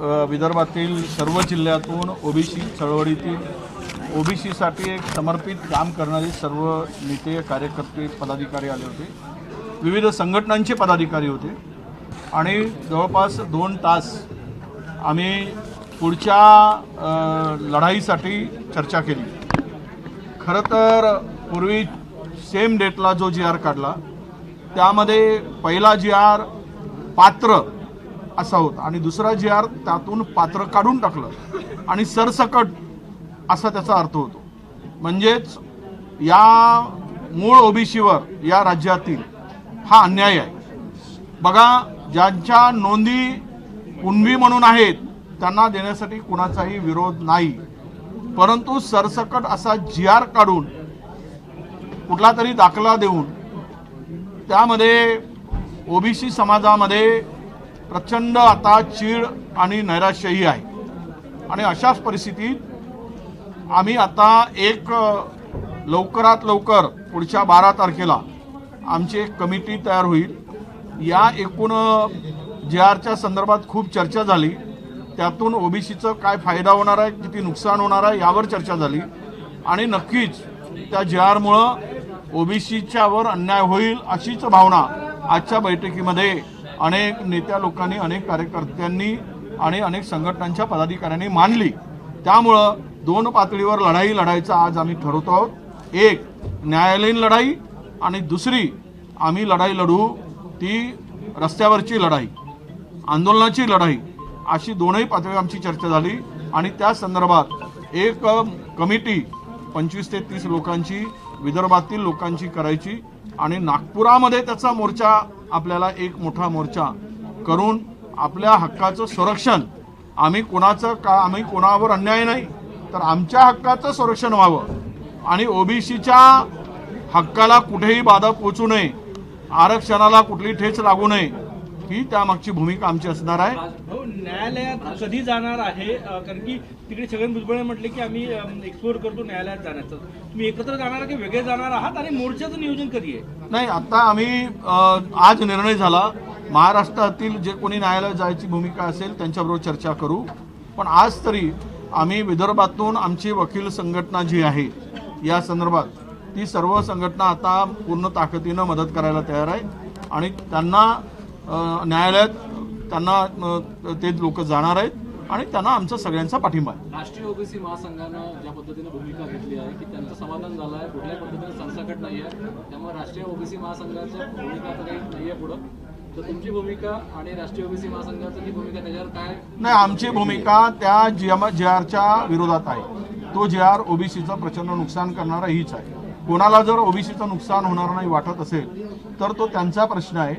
विदर्भातील सर्व जिल्ह्यातून ओबीसी चळवळीतील ओबीसीसाठी एक समर्पित काम करणारे सर्व नेते कार्यकर्ते पदाधिकारी आले होते. विविध संघटनांचे पदाधिकारी होते. आणि जवळपास दोन तास आम्ही पुढच्या लढाईसाठी चर्चा केली. खरं तर पूर्वी सेम डेटला जो जी आर काढला त्यामध्ये पहिला जी आर पात्र असा होता. आणि दुसरा जी आर त्यातून पात्र काढून टाकलं. आणि सरसकट असा त्याचा अर्थ होतो. म्हणजेच या मूळ ओबीसीवर या राज्यातील हा अन्याय आहे. बघा ज्यांच्या नोंदी कुणबी म्हणून आहेत त्यांना देण्यासाठी कुणाचाही विरोध नाही. परंतु सरसकट असा जी आर काढून कुठला तरी दाखला देऊन त्यामध्ये ओबीसी समाजामध्ये प्रचंड आता चीड आणि नैराश्यही आहे. आणि अशाच परिस्थितीत आम्ही आता एक लवकरात लवकर पुढच्या बारा तारखेला आमची एक कमिटी तयार होईल. या एकूण जे आरच्या संदर्भात खूप चर्चा झाली. त्यातून ओबीसीचं काय फायदा होणार आहे किती नुकसान होणार आहे यावर चर्चा झाली. आणि नक्कीच त्या जे आरमुळं ओबीसीच्यावर अन्याय होईल अशीच भावना आजच्या बैठकीमध्ये अनेक नेत्या लोकांनी अनेक कार्यकर्त्यांनी आणि अनेक संघटनांच्या पदाधिकाऱ्यांनी मानली. त्यामुळं दोन पातळीवर लढाई लढायचा आज आम्ही ठरवतो आहोत. एक न्यायालयीन लढाई आणि दुसरी आम्ही लढाई लढू ती रस्त्यावरची लढाई आंदोलनाची लढाई अशी दोनही पातळी आमची चर्चा झाली आणि त्या संदर्भात एक कमिटी पंचवीस ते तीस लोकांची विदर्भातील लोकांची करायची. आणि नागपुरामध्ये त्याचा मोर्चा आपल्याला एक मोठा मोर्चा करून आपल्या हक्काचं संरक्षण. आम्ही कोणाचं का आम्ही कोणावर अन्याय नाही तर आमच्या हक्काचं संरक्षण व्हावं. आणि ओबीसीच्या हक्काला कुठेही बाधा पोचू नये. आरक्षणाला कुठली ठेच लागू नये. ही त्यामागची भूमिका आमची असणार आहे. न्यायालयात कधी जाणार आहे? कारण की तिकडे छगन भुजबळ म्हटले की आम्ही एक्सप्लोर करतो न्यायालयात जाण्याचं. तुम्ही एकत्र जाणार की वेगळे जाणार आहात? आणि मोर्चाचं नियोजन कधी आहे? नाही आता आम्ही आज निर्णय झाला. महाराष्ट्रातील जे कोणी न्यायालयात जायची भूमिका असेल त्यांच्याबरोबर चर्चा करू. पण आज तरी आम्ही विदर्भातून आमची वकील संघटना जी आहे या संदर्भात ती सर्व संघटना आता पूर्ण ताकदीनं मदत करायला तयार आहे. आणि त्यांना न्यायालयात त्यांना ते लोक जाणार आहेत आणि त्यांना आमचा सगळ्यांचा पाठिंबा आहे. राष्ट्रीय ओबीसी महासंघानं ज्या पद्धतीने भूमिका घेतली आहे की त्यांचं समाधान झालं आहे कुठल्याही पद्धतीने सरसकट नाही आहे त्यामुळे राष्ट्रीय ओबीसी महासंघाच्या भूमिका आता काही नाही आहे पुढं. तर तुमची भूमिका आणि राष्ट्रीय ओबीसी महासंघाची ही भूमिका त्याच्यावर काय? नाही आमची भूमिका त्या जी एम जे आरच्या विरोधात आहे. तो जे आर ओबीसीचं प्रचंड नुकसान करणारा हीच आहे. कोणाला जर ओबीसीचं नुकसान होणार नाही वाटत असेल तर तो त्यांचा प्रश्न आहे.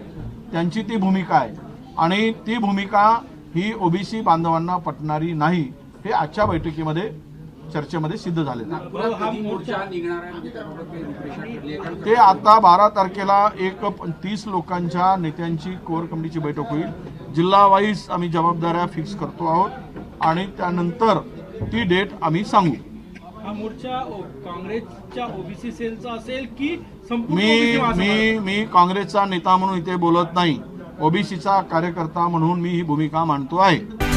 त्यांची ती भूमिका आहे. आणि ती भूमिका ही ओबीसी बांधवांना पटणारी नाही हे आजच्या बैठकीमध्ये चर्चेमध्ये सिद्ध हा मोर्चा ते आता बारा तारखेला एक तीस लोकांच्या नेत्यांची कोर कमिटीची बैठक होईल. जिल्हा वाईज आम्ही जबाबदाऱ्या फिक्स करतो आहोत. आणि त्यानंतर ती डेट आम्ही सांगू. हा मोर्चा काँग्रेसच्या ओबीसी सेलचा असेल की मी? मी मी काँग्रेसचा नेता म्हणून इथे बोलत नाही ओबीसीचा कार्यकर्ता म्हणून मी ही भूमिका मांडतो आहे